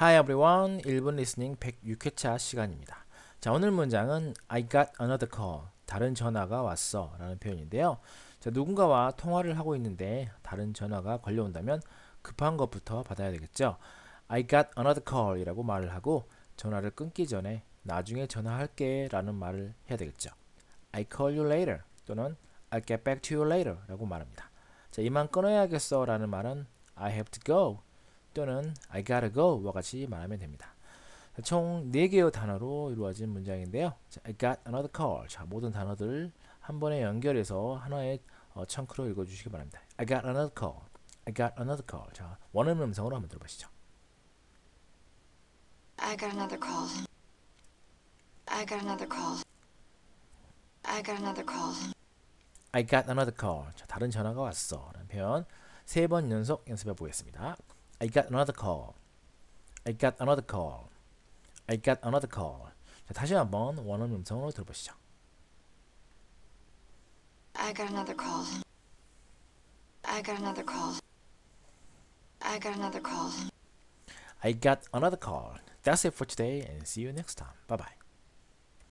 Hi everyone. 1분 리스닝 106회차 시간입니다. 자, 오늘 문장은 I got another call. 다른 전화가 왔어. 라는 표현인데요. 자, 누군가와 통화를 하고 있는데 다른 전화가 걸려온다면 급한 것부터 받아야 되겠죠. I got another call 이라고 말을 하고 전화를 끊기 전에 나중에 전화할게 라는 말을 해야 되겠죠. I call you later 또는 I'll get back to you later 라고 말합니다. 자, 이만 끊어야겠어 라는 말은 I have to go 또는 I gotta go와 같이 말하면 됩니다. 자, 총 4개의 단어로 이루어진 문장인데요. 자, I got another call. 자, 모든 단어들 한 번에 연결해서 하나의 어, 청크로 읽어주시기 바랍니다. I got another call. I got another call. 자, 원어민 음성으로 한번 들어보시죠. I got another call. I got another call. I got another call. I got another call. 자, 다른 전화가 왔어. 라는 표현 세 번 연속 연습해 보겠습니다. I got another call. I got another call. I got another call. 자, 다시 한번 원어민 음성으로 들어보시죠. I got another call. I got another call. I got another call. I got another call. That's it for today and see you next time. Bye bye.